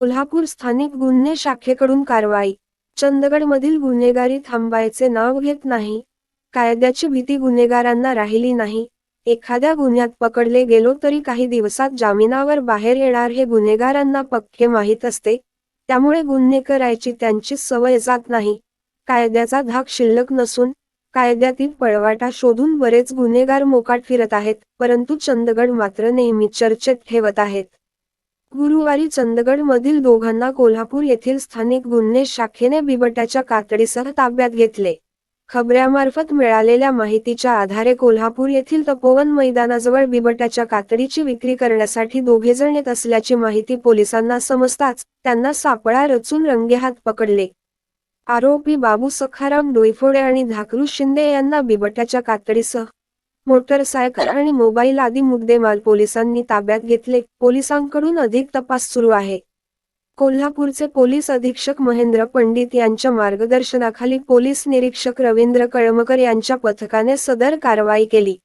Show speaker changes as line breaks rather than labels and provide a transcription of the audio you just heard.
कोल्हापूर स्थानिक गुन्हे शाखेकडून कारवाई. चंदगडमधील गुन्हेगारी थांबायचे नाव घेत नाही. कायद्याची भीती गुन्हेगारांना राहिली नाही. एखाद्या गुन्ह्यात पकडले गेलो तरी काही दिवसात जामिनावर बाहेर येणार हे गुन्हेगारांना पक्के माहीत असते. त्यामुळे गुन्हे करायची त्यांची सवय जात नाही. कायद्याचा धाक शिल्लक नसून कायद्यातील पळवाटा शोधून बरेच गुन्हेगार मोकाट फिरत आहेत परंतु चंदगड मात्र नेहमी चर्चेत ठेवत आहेत. गुरुवारी चंदगडमधील दोघांना कोल्हापूर येथील स्थानिक गुन्हे शाखेने बिबट्याच्या कातडीसह ताब्यात घेतले. खबऱ्यामार्फत मिळालेल्या माहितीच्या आधारे कोल्हापूर येथील तपोवन मैदानाजवळ बिबट्याच्या कातडीची विक्री करण्यासाठी दोघेजण येत असल्याची माहिती पोलिसांना समजताच त्यांना सापळा रचून रंगेहात पकडले. आरोपी बाबू सखाराम डोईफोडे आणि धाकरू शिंदे यांना बिबट्याच्या कातडीसह मोटरसायकल आणि मोबाईल आदी मुद्देमाल पोलिसांनी ताब्यात घेतले. पोलिसांकडून अधिक तपास सुरू आहे. कोल्हापूरचे पोलीस अधीक्षक महेंद्र पंडित यांच्या मार्गदर्शनाखाली पोलीस निरीक्षक रवींद्र कळमकर यांच्या पथकाने सदर कारवाई केली.